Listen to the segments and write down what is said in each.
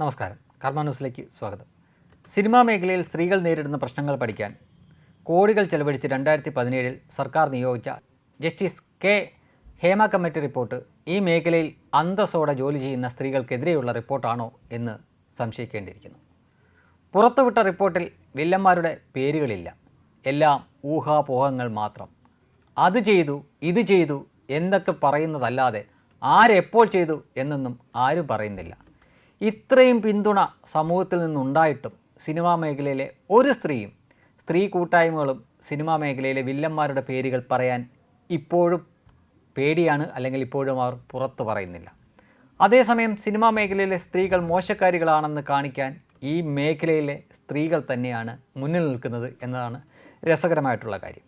നമസ്കാരം. കർമ്മ ന്യൂസിലേക്ക് സ്വാഗതം. സിനിമാ മേഖലയിൽ സ്ത്രീകൾ നേരിടുന്ന പ്രശ്നങ്ങൾ പഠിക്കാൻ കോടികൾ ചെലവഴിച്ച് രണ്ടായിരത്തി പതിനേഴിൽ സർക്കാർ നിയോഗിച്ച justice K. Hema committee report ഈ മേഖലയിൽ അന്തസ്സോടെ ജോലി ചെയ്യുന്ന സ്ത്രീകൾക്കെതിരെയുള്ള റിപ്പോർട്ടാണോ എന്ന് സംശയിക്കേണ്ടിയിരിക്കുന്നു. പുറത്തുവിട്ട റിപ്പോർട്ടിൽ വില്ലന്മാരുടെ പേരുകളില്ല. എല്ലാം ഊഹാപോഹങ്ങൾ മാത്രം. അത് ചെയ്തു ഇത് ചെയ്തു എന്തൊക്കെ പറയുന്നതല്ലാതെ ആരെപ്പോൾ ചെയ്തു എന്നൊന്നും ആരും പറയുന്നില്ല. ഇത്രയും പിന്തുണ സമൂഹത്തിൽ നിന്നുണ്ടായിട്ടും സിനിമാ മേഖലയിലെ ഒരു സ്ത്രീയും സ്ത്രീ കൂട്ടായ്മകളും സിനിമാ മേഖലയിലെ വില്ലന്മാരുടെ പേരുകൾ പറയാൻ ഇപ്പോഴും പേടിയാണ് അല്ലെങ്കിൽ ഇപ്പോഴും അവർ പുറത്തു പറയുന്നില്ല. അതേസമയം സിനിമാ മേഖലയിലെ സ്ത്രീകൾ മോശക്കാരികളാണെന്ന് കാണിക്കാൻ ഈ മേഖലയിലെ സ്ത്രീകൾ തന്നെയാണ് മുന്നിൽ നിൽക്കുന്നത് എന്നതാണ് രസകരമായിട്ടുള്ള കാര്യം.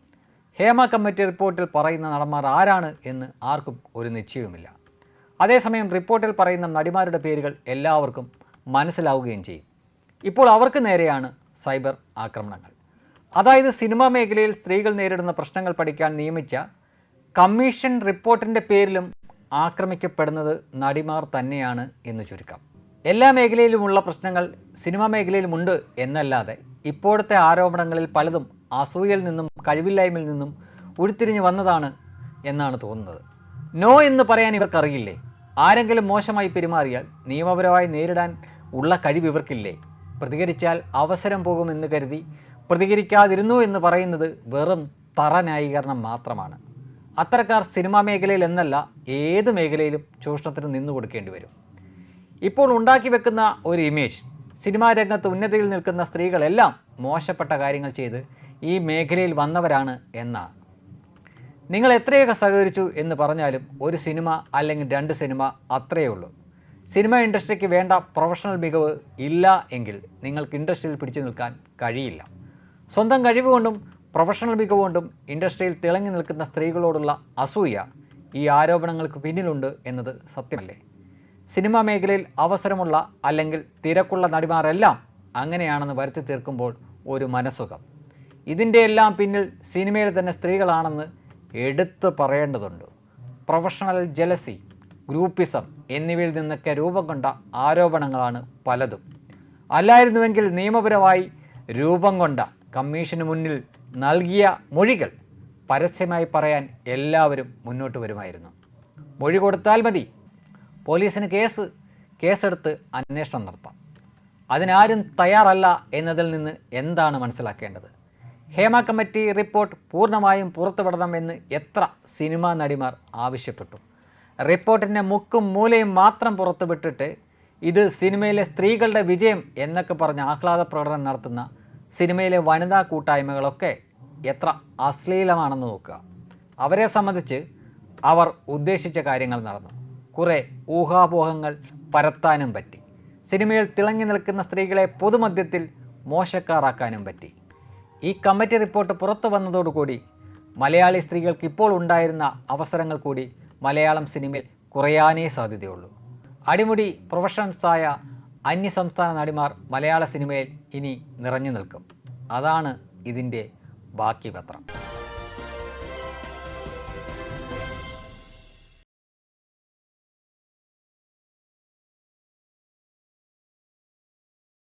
ഹേമ കമ്മിറ്റി റിപ്പോർട്ടിൽ പറയുന്ന നടന്മാർ ആരാണ് എന്ന് ആർക്കും ഒരു നിശ്ചയവുമില്ല. അതേസമയം റിപ്പോർട്ടിൽ പറയുന്ന നടിമാരുടെ പേരുകൾ എല്ലാവർക്കും മനസ്സിലാവുകയും ചെയ്യും. ഇപ്പോൾ അവർക്ക് നേരെയാണ് സൈബർ ആക്രമണങ്ങൾ. അതായത് സിനിമാ മേഖലയിൽ സ്ത്രീകൾ നേരിടുന്ന പ്രശ്നങ്ങൾ പഠിക്കാൻ നിയമിച്ച കമ്മീഷൻ റിപ്പോർട്ടിന്റെ പേരിലും ആക്രമിക്കപ്പെടുന്നത് നടിമാർ തന്നെയാണ് എന്ന് ചുരുക്കം. എല്ലാ മേഖലയിലുമുള്ള പ്രശ്നങ്ങൾ സിനിമാ മേഖലയിലുമുണ്ട് എന്നല്ലാതെ ഇപ്പോഴത്തെ ആരോപണങ്ങളിൽ പലതും അസൂയയിൽ നിന്നും കഴിവില്ലായ്മയിൽ നിന്നും ഉരുത്തിരിഞ്ഞു വന്നതാണ് എന്നാണ് തോന്നുന്നത്. നോ എന്ന് പറയാൻ ഇവർക്കറിയില്ലേ? ആരെങ്കിലും മോശമായി പെരുമാറിയാൽ നിയമപരമായി നേരിടാൻ ഉള്ള കഴിവ് ഇവർക്കില്ലേ? പ്രതികരിച്ചാൽ അവസരം പോകുമെന്ന് കരുതി പ്രതികരിക്കാതിരുന്നു എന്ന് പറയുന്നത് വെറും തറ ന്യായീകരണം മാത്രമാണ്. അത്തരക്കാർ സിനിമാ മേഖലയിൽ എന്നല്ല ഏത് മേഖലയിലും ചൂഷണത്തിന് നിന്നു കൊടുക്കേണ്ടി വരും. ഇപ്പോൾ ഉണ്ടാക്കി വെക്കുന്ന ഒരു ഇമേജ് സിനിമാ രംഗത്ത് ഉന്നതിയിൽ നിൽക്കുന്ന സ്ത്രീകളെല്ലാം മോശപ്പെട്ട കാര്യങ്ങൾ ചെയ്ത് ഈ മേഖലയിൽ വന്നവരാണ് എന്നാണ്. നിങ്ങൾ എത്രയൊക്കെ സഹകരിച്ചു എന്ന് പറഞ്ഞാലും ഒരു സിനിമ അല്ലെങ്കിൽ രണ്ട് സിനിമ അത്രയേ ഉള്ളൂ. സിനിമ ഇൻഡസ്ട്രിക്ക് വേണ്ട പ്രൊഫഷണൽ മികവ് ഇല്ല എങ്കിൽ നിങ്ങൾക്ക് ഇൻഡസ്ട്രിയിൽ പിടിച്ചു നിൽക്കാൻ കഴിയില്ല. സ്വന്തം കഴിവ് കൊണ്ടും പ്രൊഫഷണൽ മികവ് കൊണ്ടും ഇൻഡസ്ട്രിയിൽ തിളങ്ങി നിൽക്കുന്ന സ്ത്രീകളോടുള്ള അസൂയ ഈ ആരോപണങ്ങൾക്ക് പിന്നിലുണ്ട് എന്നത് സത്യമല്ലേ? സിനിമാ മേഖലയിൽ അവസരമുള്ള അല്ലെങ്കിൽ തിരക്കുള്ള നടിമാരെല്ലാം അങ്ങനെയാണെന്ന് വരുത്തി തീർക്കുമ്പോൾ ഒരു മനസ്സുഖം. ഇതിന്റെ എല്ലാം പിന്നിൽ സിനിമയിൽ തന്നെ സ്ത്രീകളാണെന്ന് എടുത്തു പറയേണ്ടതുണ്ട്. പ്രൊഫഷണൽ ജലസി ഗ്രൂപ്പിസം എന്നിവയിൽ നിന്നൊക്കെ രൂപം കൊണ്ട ആരോപണങ്ങളാണ് പലതും. അല്ലായിരുന്നുവെങ്കിൽ നിയമപരമായി രൂപം കൊണ്ട കമ്മീഷന് മുന്നിൽ നൽകിയ മൊഴികൾ പരസ്യമായി പറയാൻ എല്ലാവരും മുന്നോട്ട് വരുമായിരുന്നു. മൊഴി കൊടുത്താൽ മതി. പോലീസിന് കേസ് കേസെടുത്ത് അന്വേഷണം നടത്താം. അതിനാരും തയ്യാറല്ല എന്നതിൽ നിന്ന് എന്താണ് മനസ്സിലാക്കേണ്ടത്? ഹേമ കമ്മിറ്റി റിപ്പോർട്ട് പൂർണമായും പുറത്തുവിടണമെന്ന് എത്ര സിനിമാ നടിമാർ ആവശ്യപ്പെട്ടു. റിപ്പോർട്ടിന്റെ മുക്കും മൂലയും മാത്രം പുറത്തുവിട്ടിട്ട് ഇത് സിനിമയിലെ സ്ത്രീകളുടെ വിജയം എന്നൊക്കെ പറഞ്ഞ് ആഹ്ലാദ പ്രകടനം നടത്തുന്ന സിനിമയിലെ വനിതാ കൂട്ടായ്മകളൊക്കെ എത്ര അശ്ലീലമാണെന്ന് നോക്കുക. അവരെ സംബന്ധിച്ച് അവർ ഉദ്ദേശിച്ച കാര്യങ്ങൾ നടന്നു. കുറേ ഊഹാപോഹങ്ങൾ പരത്താനും പറ്റി. സിനിമയിൽ തിളങ്ങി നിൽക്കുന്ന സ്ത്രീകളെ പൊതുമധ്യത്തിൽ മോശക്കാറാക്കാനും പറ്റി. ഈ കമ്മിറ്റി റിപ്പോർട്ട് പുറത്തു വന്നതോടുകൂടി മലയാളി സ്ത്രീകൾക്ക് ഇപ്പോൾ ഉണ്ടായിരുന്ന അവസരങ്ങൾ കൂടി മലയാളം സിനിമയിൽ കുറയാനേ സാധ്യതയുള്ളൂ. അടിമുടി പ്രൊഫഷണൽസായ അന്യസംസ്ഥാന നടിമാർ മലയാള സിനിമയിൽ ഇനി നിറഞ്ഞു നിൽക്കും. അതാണ് ഇതിന്റെ ബാക്കി പത്രം.